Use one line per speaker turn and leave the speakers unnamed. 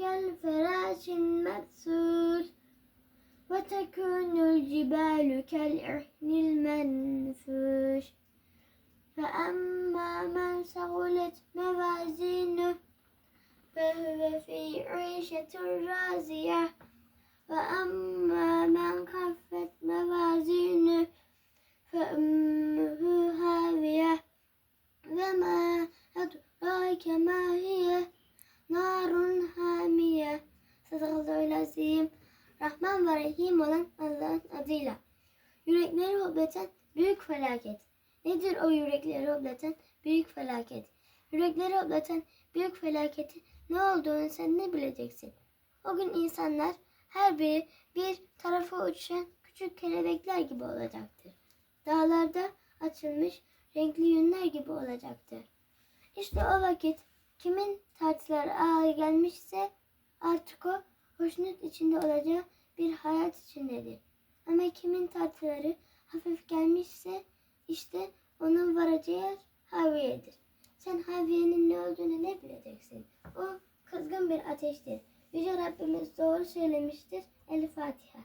كالفراش المبثوث وتكون الجبال كالعهن المنفوش فأما من ثقلت موازينه فهو في عيشة راضية وأما من خفت موازينه فأمه هاوية وما أدراك ما هي نار hamiye. Rahman ve Rahim olan Allah'ın adıyla. Yürekleri hoplatan büyük felaket. Nedir o yürekleri hoplatan büyük felaket? Yürekleri hoplatan büyük felaketi ne olduğunu sen ne bileceksin? O gün insanlar her biri bir tarafa uçuşan küçük kelebekler gibi olacaktır. Dağlarda açılmış renkli yünler gibi olacaktır. İşte o vakit kimin tartılar ağır gelmişse artık o hoşnut içinde olacağı bir hayat içindedir. Ama kimin tartıları hafif gelmişse işte onun varacağı yer haviyedir. Sen haviyenin ne olduğunu ne bileceksin? O kızgın bir ateştir. Yüce Rabbimiz doğru söylemiştir. El Fatiha.